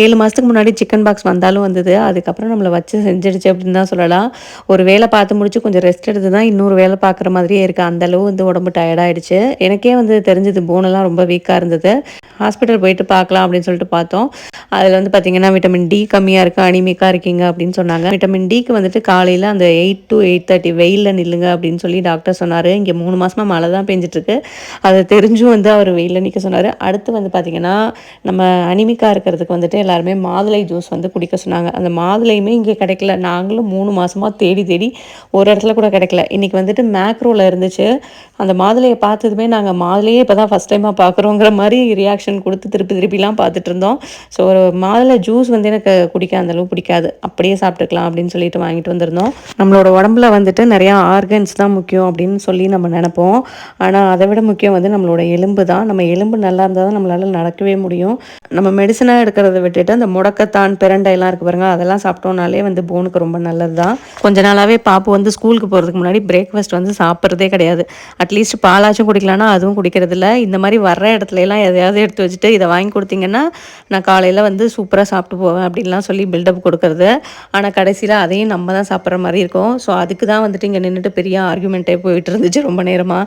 ஏழு மாதத்துக்கு முன்னாடி சிக்கன் பாக்ஸ் வந்தாலும் வந்தது. அதுக்கப்புறம் நம்மளை வச்சு செஞ்சிடுச்சு அப்படின்னு தான் சொல்லலாம். ஒரு வேலை பார்த்து முடிச்சு கொஞ்சம் ரெஸ்ட் எடுத்து தான் இன்னொரு வேலை பார்க்குற மாதிரியே இருக்குது அந்தளவு வந்து உடம்பு டயர்டாயிடுச்சு எனக்கே வந்து தெரிஞ்சது போனெல்லாம் ரொம்ப வீக்காக இருந்தது. ஹாஸ்பிட்டல் போயிட்டு பார்க்கலாம் அப்படின்னு சொல்லிட்டு பார்த்தோம். அதில் வந்து பார்த்திங்கன்னா விட்டமின் டி கம்மியாக இருக்குது அனிமிக்காக இருக்கீங்க அப்படின்னு சொன்னாங்க. விட்டமின் டிக்கு வந்துட்டு காலையில் அந்த எயிட் டு எயிட் தேர்ட்டி வெயிலில் நில்லுங்க அப்படின்னு சொல்லி டாக்டர் சொன்னார். இங்கே மூணு மாதமாக மழை தான் பெஞ்சிட்ருக்கு அதை தெரிஞ்சும் வந்து அவர் வெயிலில் நிற்க சொன்னார். அடுத்து வந்து பார்த்திங்கன்னா நம்ம அனிமிக்காக இருக்கிறதுக்கு வந்துட்டு எல்லாருமே மாதுளை ஜூஸ் வந்து குடிக்க சொன்னாங்க. அந்த மாதுளையுமே இங்கே கிடைக்கல. நாங்களும் மூணு மாதமாக தேடி தேடி ஒரு இடத்துல கூட கிடைக்கல. இன்றைக்கி வந்துட்டு மேக்ரோவில் இருந்துச்சு. அந்த மாதுளையை பார்த்ததுமே நாங்கள் மாதுளையே இப்போ தான் ஃபஸ்ட் டைமாக பார்க்குறோங்கிற மாதிரி ரியாக்ஷன் கொடுத்து திருப்பி திருப்பிலாம் பார்த்துட்டு இருந்தோம் ஸோ ஒரு மாதுளை ஜூஸ் வந்து எனக்கு குடிக்க அந்தளவு பிடிக்காது. அப்படியே சாப்பிட்டுக்கலாம் அப்படின்னு சொல்லிட்டு வாங்கிட்டு வந்திருந்தோம். நம்மளோட உடம்புல வந்துட்டு நிறையா ஆர்கன்ஸ் தான் முக்கியம் அப்படின்னு சொல்லி நம்ம நினைப்போம். ஆனால் அதை விட முக்கியம் வந்து நம்மளோட எலும்பு தான். நம்ம எலும்பு நல்லா இருந்தால் தான் நம்மளால் நடக்கவே முடியும். நம்ம மெடிசனாக எடுக்கிறத விட்டுட்டு அந்த முடக்கத்தான் பிரண்டைலாம் இருக்கு பாருங்க அதெல்லாம் சாப்பிட்டோம்னாலே வந்து போனுக்கு ரொம்ப நல்லது தான். கொஞ்ச நாளாகவே பாப்பு வந்து ஸ்கூலுக்கு போகிறதுக்கு முன்னாடி பிரேக்ஃபாஸ்ட் வந்து சாப்பிட்றதே கிடையாது. அட்லீஸ்ட் பாலாச்சும் குடிக்கலாம்னா அதுவும் குடிக்கிறது இல்லை இந்த மாதிரி வர்ற இடத்துல எல்லாம் எதையாவது எடுத்து வச்சுட்டு இதை வாங்கி கொடுத்தீங்கன்னா நான் காலையில் வந்து சூப்பராக சாப்பிட்டு போவேன் அப்படின்லாம் சொல்லி பில்டப் கொடுக்குறது. ஆனால் கடைசியில் அதையும் நம்ம தான் சாப்பிட்ற மாதிரி இருக்கும். ஸோ அதுக்கு தான் வந்துட்டு இங்கே நின்றுட்டு பெரிய ஆர்குமெண்ட்டே போயிட்டு இருந்துச்சு ரொம்ப நேரமாக